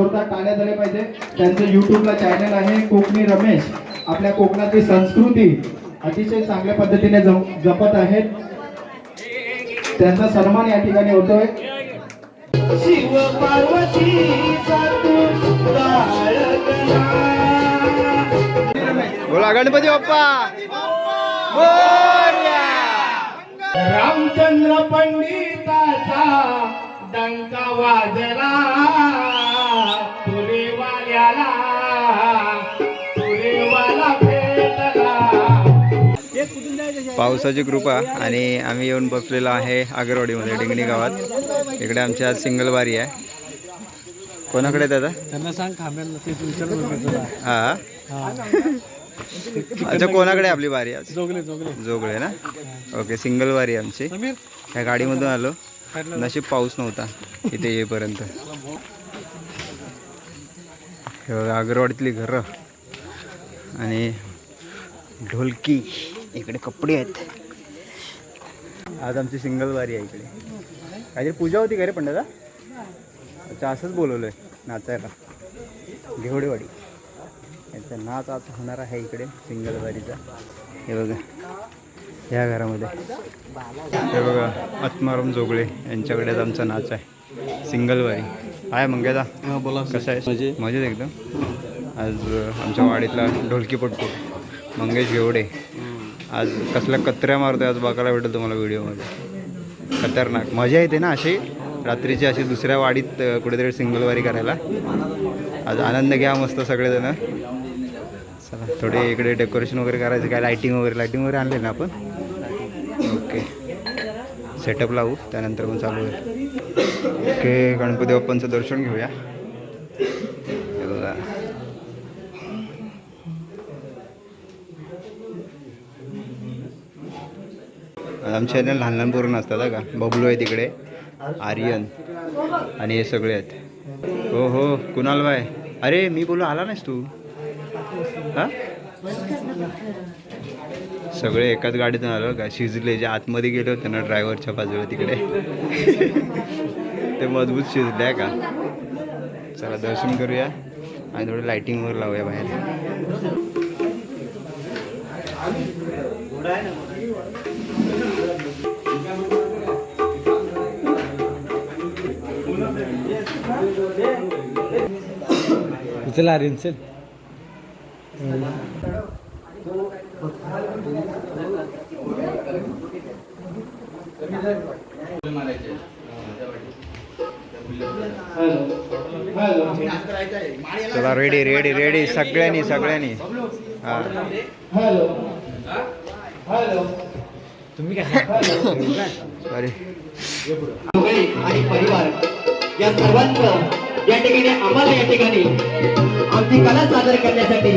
टाळ्या झाल्या पाहिजे. त्यांचं युट्यूबला चॅनल आहे कोकणी रमेश. आपल्या कोकणातली संस्कृती अतिशय चांगल्या पद्धतीने जपत आहेत. त्यांचा सन्मान या ठिकाणी होतोय. शिव पार्वतीचा बोला गणपती बाप्पा. रामचंद्र पंडिताचा डंका वाजला. तुरेवाल्याला तुरेवाला भेटला. पावसाची कृपा आणि आम्ही येऊन बसलेलो आहे आगरवाडीमध्ये डिंगणी गावात. इकडे आमची आज सिंगल वारी आहे. कोणाकडे आहे दादा? त्यांना सांग हा. अच्छा कोणाकडे आपली वारी आज? जोगले जोगले. जोगळे ना? ओके सिंगल वारी आहे आमची. ह्या गाडीमधून आलो. नशीब पाऊस नव्हता इथे येईपर्यंत. हे बघा अगरवाडीतली घरं. आणि ढोलकी इकडे कपडे आहेत. आज आमची सिंगल वारी आहे इकडे. काहीतरी पूजा होती का रे पंडिता अच्छा असंच बोलवलं आहे नाचायला. घेवडेवाडी. याचा नाच आज होणार आहे इकडे सिंगल वारीचा. हे बघा या घरामध्ये. हे बघा आत्माराम जोगळे यांच्याकडेच आमचा नाच आहे सिंगल वारी. आहे मंगेदा. बोला कसं आहे मजेत. एकदम. आज आमच्या वाडीतला ढोलकीपट्टू मंगेश घेवडे आज कसल्या कत्र्या मारतोय आज बघायला भेटेल तुम्हाला व्हिडिओमध्ये. खतरनाक. मजा येते ना अशी? रात्रीची अशी दुसऱ्या वाडीत कुठेतरी सिंगल वारी करायला. आज आनंद घ्या मस्त सगळेजण. चला थोडे इकडे डेकोरेशन वगैरे करायचं काय लायटिंग वगैरे लायटिंग वगैरे आणले ना आपण? सेटअप लावू त्यानंतर पण चालू आहे. ओके गणपती बाप्पांचं दर्शन घेऊया. बघा. आमच्या इथे लहान लहान पोरण असतात का? बबलू आहे तिकडे आर्यन आणि हे सगळे आहेत. हो हो कुणाल बाय अरे मी बोलू आला नाहीस तू? हा? सगळे एकाच गाडीतून आलो. का शिजले जे आतमध्ये गेले होते ना ड्रायव्हरच्या बाजूला तिकडे. ते मजबूत शिजले आहे का? चला दर्शन करूया आणि थोडं लाईटिंग वगैरे लावूया बाहेर. उचल आर्यन चल रेडी रेडी रेडी सगळ्यांनी सगळ्यांनी. हा. हॅलो. हॅलो. तुम्ही आणि परिवार या सर्वांचं या ठिकाणी आम्हाला या ठिकाणी आमची कला सादर करण्यासाठी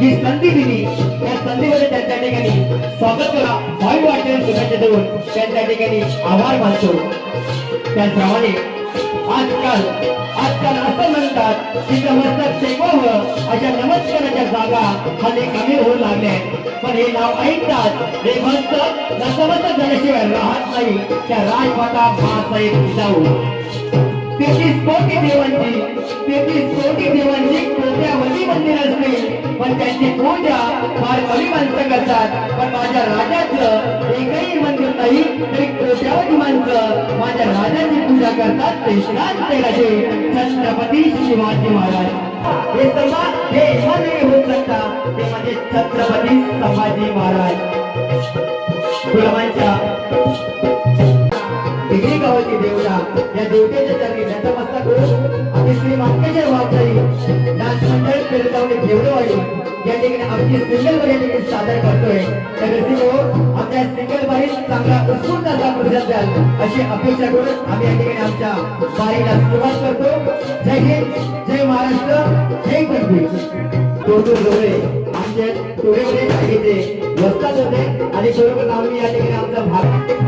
जी संधी दिली. त्या संधीमध्ये त्यांच्या ठिकाणी स्वागत करा. भाई वाटेल शुभेच्छा देऊन त्यांच्या ठिकाणी आभार मानतो. त्याचप्रमाणे आजकाल आजकाल असं म्हणतात की नमस्कार टेकवावं अशा नमस्काराच्या जागा खाली कमी होऊ लागल्या पण हे नाव ऐकतात हे भक्त नतमस्तक झाल्याशिवाय राहत नाही. त्या राजमाता मासाहेब जाऊ. तेहतीस कोटी देवांची तेहतीस कोटी देवांची कोट्यावधी मंदिर असते. पण त्यांची पूजा फार कमी माणसं करतात. पण माझ्या राजाचं एकही मंदिर नाही तरी कोट्यावधी माणसं माझ्या राजाची पूजा करतात ते शांत राजे छत्रपती शिवाजी महाराज. हे सर्व हे एकमेव होऊ शकता ते म्हणजे छत्रपती संभाजी महाराज. गुलामांच्या डिग्री गावाची देव या देवतेच्या चरणी नतमस्तक करून आम्ही श्री मातेच्या वारकरी डान्स मंडळ पेरगावणी देवळवाडी या ठिकाणी आमची सिंगल बाई या ठिकाणी सादर करतोय. तर रसिको आपल्या सिंगल बारीत चांगला उत्स्फूर्त असा प्रतिसाद द्याल अशी अपेक्षा करून आम्ही या ठिकाणी आमच्या बाईला सुरुवात करतो. जय हिंद जय महाराष्ट्र जय गणपती. टोटू जोडे. आमचे टोळेमध्ये सांगितले वस्तात होते आणि बरोबर आम्ही या ठिकाणी आमचा भाग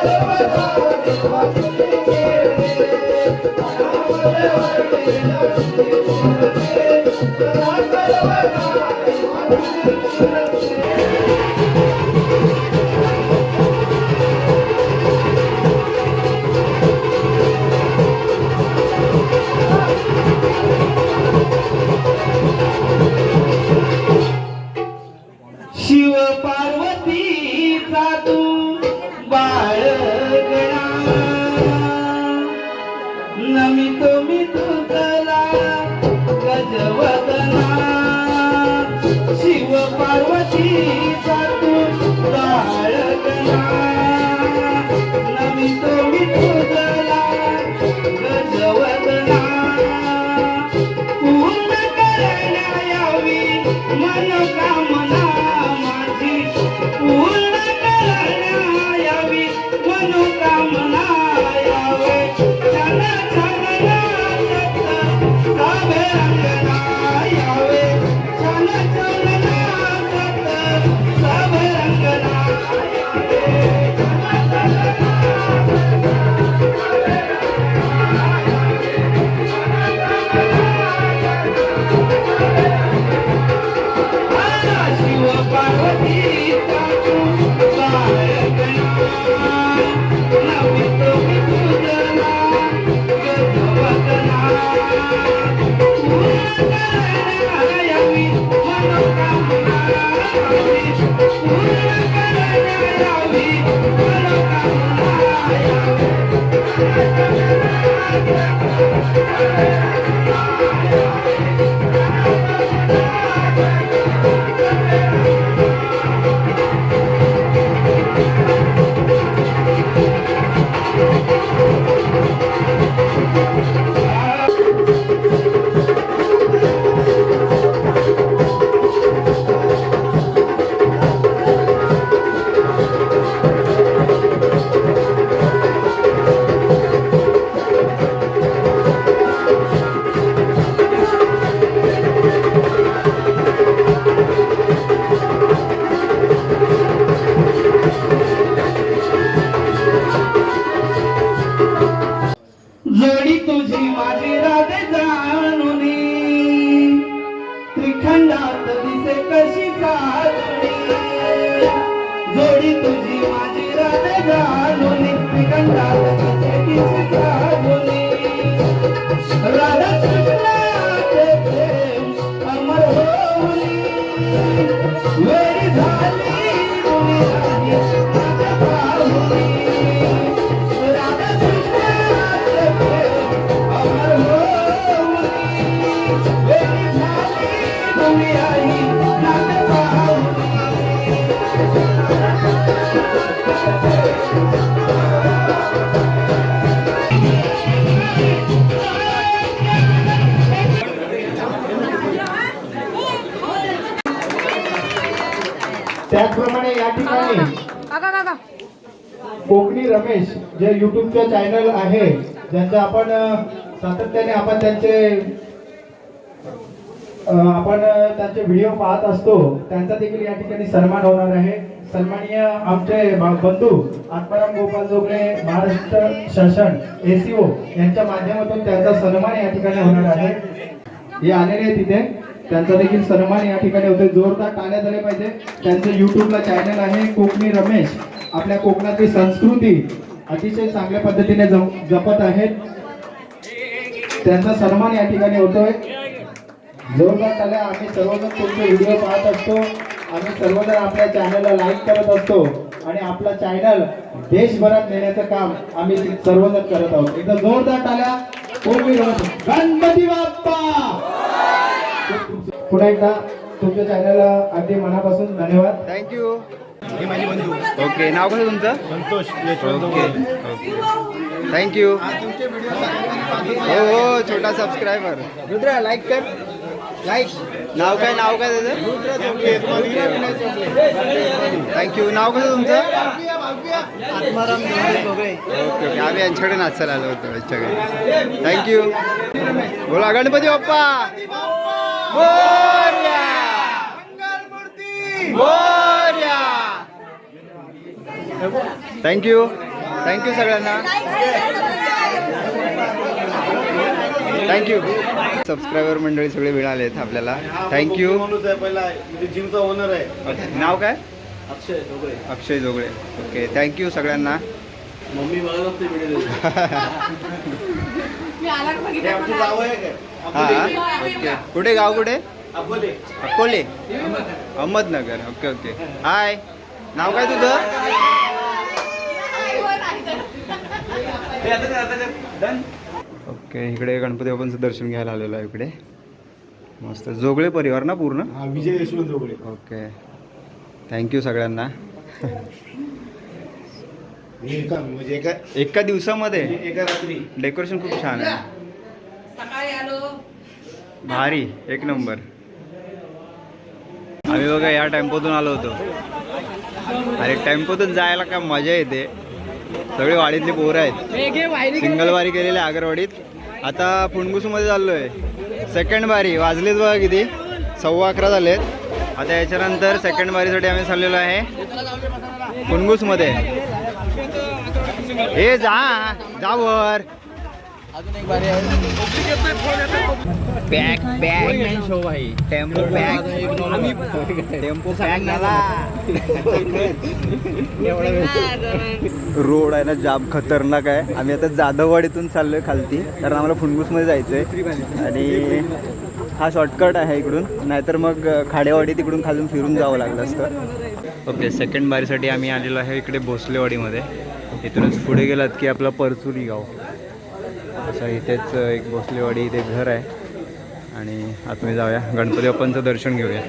ハハハハ! जोडी तुझी माझी राधे जाणून. त्रिखंडात दिसे कशी साजणी. जोडी तुझी माझी राधे जाणून. त्रिखंडात दिसे कशी साजणी. राधा कृष्णाचे प्रेम अमर होऊनी. वेळी झाली दुनियाही रमेश जे युट्यूबचे चॅनल आहे ज्यांचं आपण सातत्याने आपण त्यांचे आपण त्यांचे व्हिडिओ पाहत असतो त्यांचा देखील या ठिकाणी सन्मान होणार आहे. सन्माननीय आमचे बंधू आत्माराम गोपाल जोगळे महाराष्ट्र शासन एसीओ यांच्या माध्यमातून त्यांचा सन्मान या ठिकाणी होणार आहे. हे आलेले आहे तिथे त्यांचा देखील सन्मान या ठिकाणी होते जोरदार टाळ्या झाले पाहिजे. त्यांचं युट्यूबला चॅनल आहे. कोकणी रमेश. आपल्या कोकणातली संस्कृती अतिशय चांगल्या पद्धतीने जपत आहेत. त्यांचा सन्मान या ठिकाणी होतोय. जोरदार त्याला आम्ही सर्वजण तुमचे व्हिडिओ पाहत असतो. आम्ही सर्वजण आपल्या चॅनलला लाईक करत असतो. आणि आपला चॅनल देशभरात नेण्याचं काम आम्ही सर्वजण करत आहोत. एकदा जोरदार टाल्या कोकणी गणपती बाप्पा! पुन्हा एकदा तुमच्या चॅनलला अगदी मनापासून धन्यवाद. थँक्यू ओके नाव कसं तुमचं? Santosh okay okay. थँक्यू हो हो छोटा सबस्क्रायबर रुद्रा लाईक कर. लाईक नाव काय नाव काय त्याचं? थँक्यू नाव कसं तुमचं? Atmaram okay okay. आम्ही यांच्याकडे नाचायला आलो होतो यांच्याकडे. थँक्यू बोला गणपती बाप्पा. मोरया! मोरया! थँक्यू थँक्यू सगळ्यांना. थँक्यू सबस्क्रायबर मंडळी सगळे मिळालेत आपल्याला. थँक्यू माणूस आहे पहिला जिमचा ओनर आहे नाव काय? Akshay Dhoble Akshay Jogle okay thank you सगळ्यांना. मम्मी ओके कुठे गाव कुठे? Akole. Akole. Ahmednagar. Okay okay hi नाव काय तुझं? ओके इकडे गणपती बाप्पांचं दर्शन घ्यायला आलेलो आहे इकडे. मस्त. जोगळे परिवार ना पूर्ण? हा Vijay Yashwant Dhoble okay thank you सगळ्यांना. एका म्हणजे एका एका दिवसामध्ये? एका रात्री. डेकोरेशन खूप छान आहे. सकाळी आलो. भारी. एक नंबर. आम्ही बघा या टेम्पोतून आलो होतो. अरे टेम्पोतून जायला काय मजा येते. सगळी वाडीतली पोरं आहेत. सिंगल वारी केलेली आहे आगरवाडीत. आता फुणगुसमध्ये चाललो आहे सेकंड बारी वाजलेत बघा किती. सव्वा अकरा झालेत. आता याच्यानंतर सेकंड बारीसाठी आम्ही चाललेलो आहे. फुणगुसमध्ये. हे जा. जा वर. बॅग बॅग शो भाई. टेम्पो बॅग टेम्पो बॅग झाला रोड आहे ना जाम खतरनाक आहे. आम्ही आता जाधववाडीतून चाललोय खालती. कारण आम्हाला फुणगुसमध्ये जायचंय. आणि हा शॉर्टकट आहे इकडून. नाहीतर मग खाडेवाडी तिकडून खालून फिरून जावं लागलं असतं. ओके सेकंड बारीसाठी आम्ही आलेलो आहे इकडे भोसलेवाडीमध्ये. इथूनच पुढे गेलात की आपलं परचुरी गाव. असं इथेच एक भोसलेवाडी इथे घर आहे. आणि आतमध्ये जाऊया. गणपती बाप्पांचं दर्शन घेऊया.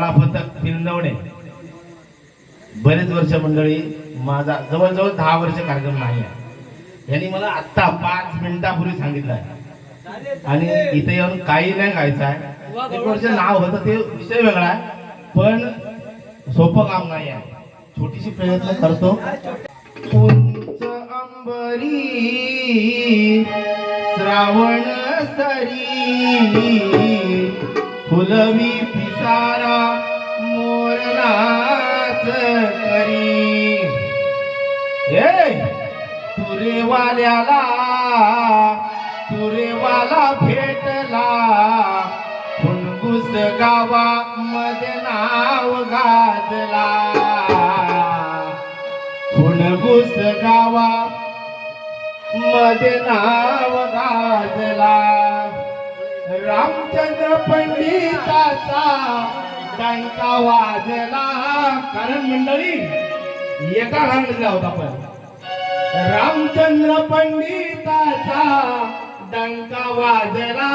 मालकेश्वर कला पथक फिरवणे बरेच वर्ष मंडळी माझा जवळजवळ दहा वर्ष कार्यक्रम नाही आहे. यांनी मला आत्ता पाच मिनिटापूर्वी सांगितलं आहे. आणि इथे येऊन काही नाही गायचं आहे. एक वर्ष नाव होतं ते विषय वेगळा आहे. पण सोपं काम नाही आहे. छोटीशी प्रयत्न करतो. उंच अंबरी श्रावण सरी फुलवी सारा मोरनाच करी. हे तुरेवाल्याला तुरेवाला भेटला. फुणगुस गावा मध्ये नाव गाजला. फुणगुस गावा मध्ये नाव गाजला. रामचंद्र पंडिताचा डंका वाजला. कारण मंडळी एका रांगला होता पण रामचंद्र पंडिताचा डंका वाजला.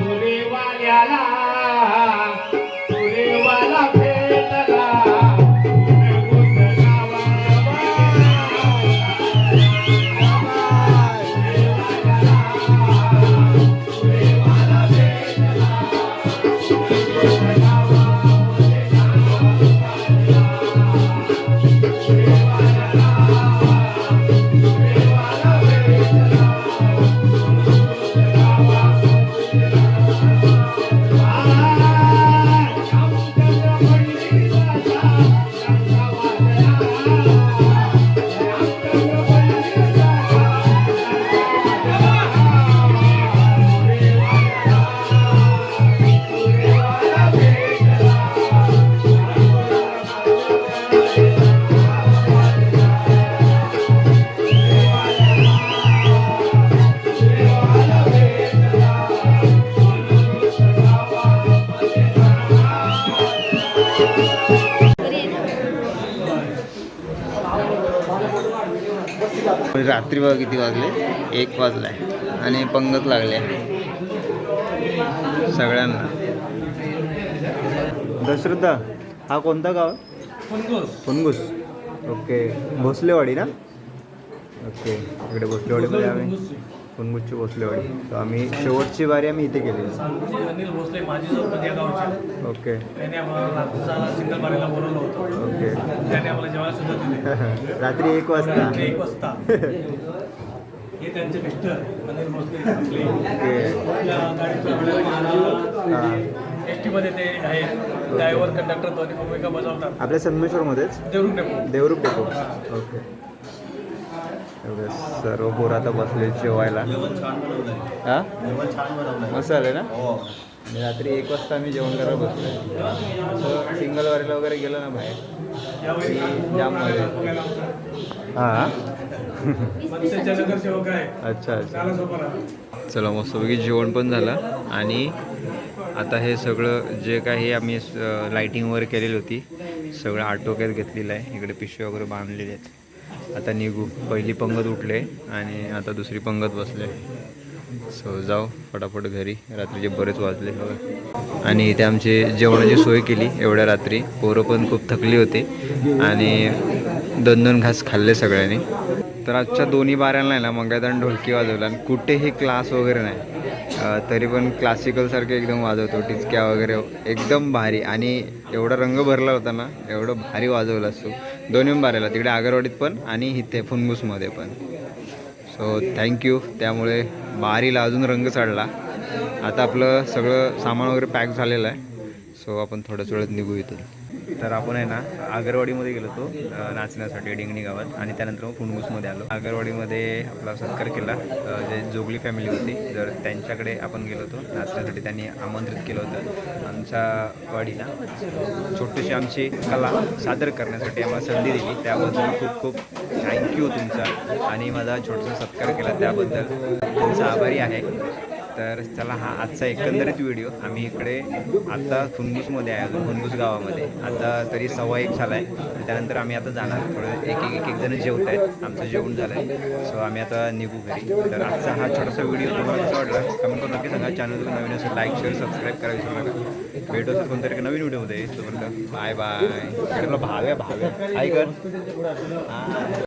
तुरेवाल्याला रात्री बघा किती वाजले? एक वाजलाय. आणि पंगत लागले सगळ्यांना. दशरथा हा कोणता गाव? फुनगुस. ओके. भोसलेवाडी ना? ओके. इकडे भोसलेवाडीमध्ये आम्ही फुनगुसची भोसलेवाडी. तर आम्ही शेवटची वारी आम्ही इथे केलेली अनिल भोसले माजी सरपंच या गावचे. ओके. त्यांनी आम्हाला सिंगल मारायला बोलवलं होतं. ओके. त्याने आम्हाला जेवायला सुद्धा दिले. रात्री एक वाजता. एक वाजता. हे त्यांचे मिस्टर अनिल भोसले आपले. गाडीच्या एस टीमध्ये ते आहेत ड्रायव्हर कंडक्टर दोन्ही भूमिका बजावतात. आपल्या संगमेश्वरमध्येच? Devrukh depot. Devrukh depot. Okay. एवढे सर्व पोरं आता बसले जेवायला. हा? मस्त आलं ना? आणि रात्री एक वाजता आम्ही जेवण करायला बसलो असं सिंगल वारीला वगैरे गेलो ना बाहेर. जाममध्ये. हां अच्छा अच्छा. चला मस्तपैकी जेवण पण झालं. आणि आता हे सगळं जे काही आम्ही लाईटिंग वगैरे केलेली होती सगळं आटोक्यात घेतलेलं आहे. इकडे पिशव्या वगैरे बांधलेले आहेत. आता निघू. पहिली पंगत उठले आणि आता दुसरी पंगत बसले. सो जाऊ फटाफट घरी. रात्रीचे बरेच वाजले. आणि इथे आमची जेवणाची सोय केली एवढ्या रात्री. पोरं पण खूप थकली होती. आणि दोन दोन घास खाल्ले सगळ्यांनी. तर आजच्या दोन्ही बाऱ्यांना ना मंगळदान ढोलकी वाजवला. आणि कुठेही क्लास वगैरे नाही. तरी पण क्लासिकलसारखे एकदम वाजवतो. टिचक्या वगैरे एकदम भारी. आणि एवढा रंग भरला होता ना एवढं भारी वाजवलं असतो. दोन्ही बारेला तिकडे आगरवाडीत पण आणि इथे फुनगुसमध्ये पण. सो थँक्यू त्यामुळे बारीला अजून रंग चढला. आता आपलं सगळं सामान वगैरे पॅक झालेलं आहे. सो आपण थोड्याच वेळात निघू इथून. तर आपण आहे ना आगरवाडीमध्ये गेलो होतो नाचण्यासाठी डिंगणी गावात. आणि त्यानंतर मग फुणगुसमध्ये आलो. आगरवाडीमध्ये आपला सत्कार केला. जे जोगली फॅमिली होती तर त्यांच्याकडे आपण गेलो होतो नाचण्यासाठी त्यांनी आमंत्रित केलं होतं. आमच्या वाडीला छोटीशी आमची कला सादर करण्यासाठी आम्हाला संधी दिली. त्याबद्दल खूप खूप थँक्यू तुमचा. आणि माझा छोटासा सत्कार केला त्याबद्दल. तुमचा आभारी आहे. तर चला हा आजचा एकंदरीत व्हिडिओ. आम्ही इकडे आता फुनगुसमध्ये आहे अजून फुनगुस गावामध्ये. आता तरी सव्वा एक झाला आहे त्यानंतर आम्ही आता जाणार थोडं. एक एक एक एक जण जेवत आहेत आमचं जेवण झालं आहे सो आम्ही आता निघू घरी. तर आजचा हा छोटासा व्हिडिओ तुम्हाला कसा वाटला? कमेंट करून नक्की सांगा. चॅनल नवीन असेल लाईक शेअर सबस्क्राईब करा विसरू नका. भेटू असेल कोणतरी नवीन व्हिडिओमध्ये. तोपर्यंत बाय बाय भाव्या भाव्या. ऐक.